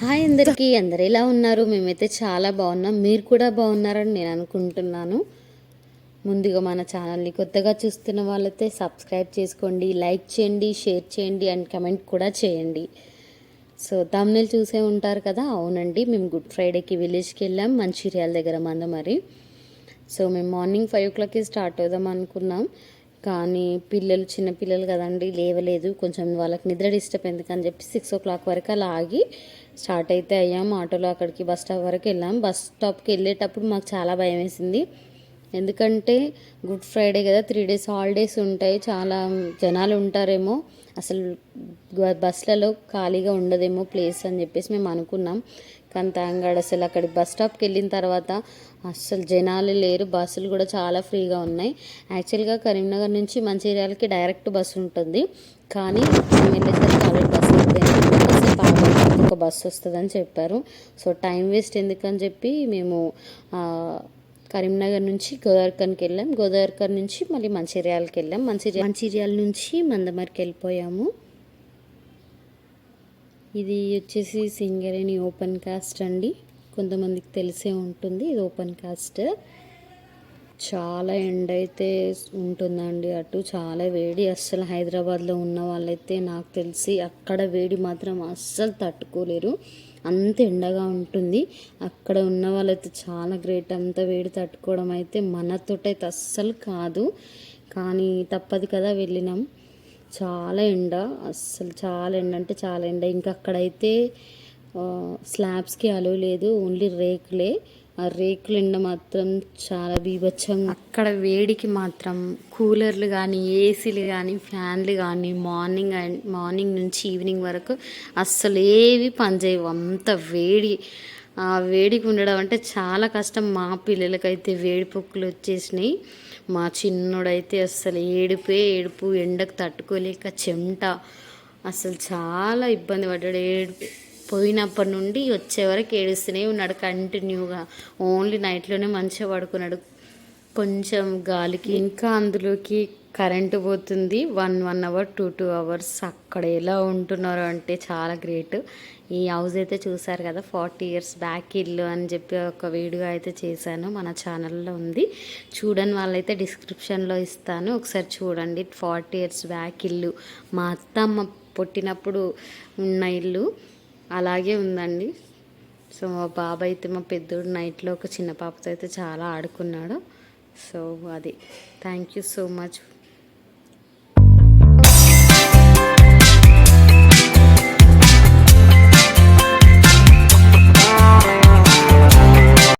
Hi అందరికీ అందరు ఎలా ఉన్నారు? మేమైతే చాలా బాగున్నాం. మీరు కూడా బాగున్నారని నేను అనుకుంటున్నాను. ముందుగా మన ఛానల్ని కొత్తగా చూస్తున్న వాళ్ళైతే సబ్స్క్రైబ్ చేసుకోండి లైక్ చేయండి షేర్ చేయండి అండ్ కమెంట్ కూడా చేయండి. సో తమ్నెల్ చూసే ఉంటారు కదా? అవునండి. మేము గుడ్ ఫ్రైడేకి విలేజ్కి వెళ్ళాం. మంచిర్యాల దగ్గర మంద మరి. సో మేము మార్నింగ్ ఫైవ్ ఓ క్లాక్కి స్టార్ట్ అవుదాం అనుకున్నాం. కానీ పిల్లలు చిన్న పిల్లలు కదండి లేవలేదు. కొంచెం వాళ్ళకి నిద్ర డిస్టర్బ్ ఎందుకని చెప్పి సిక్స్ ఓ క్లాక్ వరకు అలా ఆగి స్టార్ట్ అయితే అయ్యాం. ఆటోలో అక్కడికి బస్ స్టాప్ వరకు వెళ్ళాం. బస్ స్టాప్కి వెళ్ళేటప్పుడు మాకు చాలా భయం వేసింది. ఎందుకంటే గుడ్ ఫ్రైడే కదా త్రీ డేస్ హాలిడేస్ ఉంటాయి చాలా జనాలు ఉంటారేమో. అసలు బస్సులలో ఖాళీగా ఉండదేమో ప్లేస్ అని చెప్పేసి మేము అనుకున్నాం. కానీ తాంగాడు అసలు అక్కడి బస్ స్టాప్కి వెళ్ళిన తర్వాత అస్సలు జనాలు లేరు బస్సులు కూడా చాలా ఫ్రీగా ఉన్నాయి. యాక్చువల్గా కరీంనగర్ నుంచి మంచిర్యాలకి డైరెక్ట్ బస్సు ఉంటుంది. కానీ మేము వెళ్ళేసరికి ఆల్రెడీ బస్సు ఒక బస్సు వస్తుందని చెప్పారు. సో టైం వేస్ట్ ఎందుకని చెప్పి మేము కరీంనగర్ నుంచి గోదావరికన్కి వెళ్ళాం. గోదావరికన్ నుంచి మళ్ళీ మంచిర్యాలకి వెళ్ళాం. మంచిర్యాల మంచిర్యాల నుంచి మందమరికి వెళ్ళిపోయాము. ఇది వచ్చేసి సింగరేణి ఓపెన్ కాస్ట్ అండి. కొంతమందికి తెలిసే ఉంటుంది. ఇది ఓపెన్ కాస్ట్. చాలా ఎండ అయితే ఉంటుందండి. అటు చాలా వేడి అస్సలు హైదరాబాద్లో ఉన్న వాళ్ళైతే నాకు తెలిసి అక్కడ వేడి మాత్రం అస్సలు తట్టుకోలేరు. అంత ఎండగా ఉంటుంది. అక్కడ ఉన్న వాళ్ళైతే చాలా గ్రేట్. అంత వేడి తట్టుకోవడం అయితే మనతోటైతే అస్సలు కాదు. కానీ తప్పదు కదా వెళ్ళినాం. చాలా ఎండ అస్సలు చాలా ఎండ అంటే చాలా ఎండ. ఇంకా అక్కడైతే స్లాబ్స్కి అలో లేదు ఓన్లీ రేకులే. ఆ రేకుల ఎండ మాత్రం చాలా బీభత్సంగా అక్కడ వేడికి మాత్రం కూలర్లు కానీ ఏసీలు కానీ ఫ్యాన్లు కానీ మార్నింగ్ అండ్ మార్నింగ్ నుంచి ఈవినింగ్ వరకు అస్సలు ఏవి పనిచేయవు. అంత వేడి. ఆ వేడికి ఉండడం అంటే చాలా కష్టం. మా పిల్లలకైతే వేడి పొక్కులు వచ్చేసినాయి. మా చిన్నోడైతే అస్సలు ఏడిపే ఏడుపు ఎండకు తట్టుకోలేక చెమట. అసలు చాలా ఇబ్బంది పడ్డాడు. ఏడుపు. పోయినప్పటి నుండి వచ్చే వరకు ఏడుస్తూనే ఉన్నాడు కంటిన్యూగా. ఓన్లీ నైట్లోనే మంచిగా పడుకున్నాడు. కొంచెం గాలికి ఇంకా అందులోకి కరెంటు పోతుంది. One one hour two two hours అక్కడ ఎలా ఉంటున్నారు అంటే చాలా గ్రేట్. ఈ హౌస్ అయితే చూసారు కదా ఫార్టీ ఇయర్స్ బ్యాక్ ఇల్లు అని చెప్పి ఒక వీడియో అయితే చేశాను. మన ఛానల్లో ఉంది. చూడని వాళ్ళైతే డిస్క్రిప్షన్లో ఇస్తాను. ఒకసారి చూడండి ఫార్టీ ఇయర్స్ బ్యాక్ ఇల్లు. మా అత్తమ్మ పుట్టినప్పుడు ఉన్న ఇల్లు. అలాగే ఉందండి. సో మా బాబాయ్ అయితే మా పెద్దోడు నైట్లో ఒక చిన్న పాపతో అయితే చాలా ఆడుకున్నాడు. సో అది. Thank you so much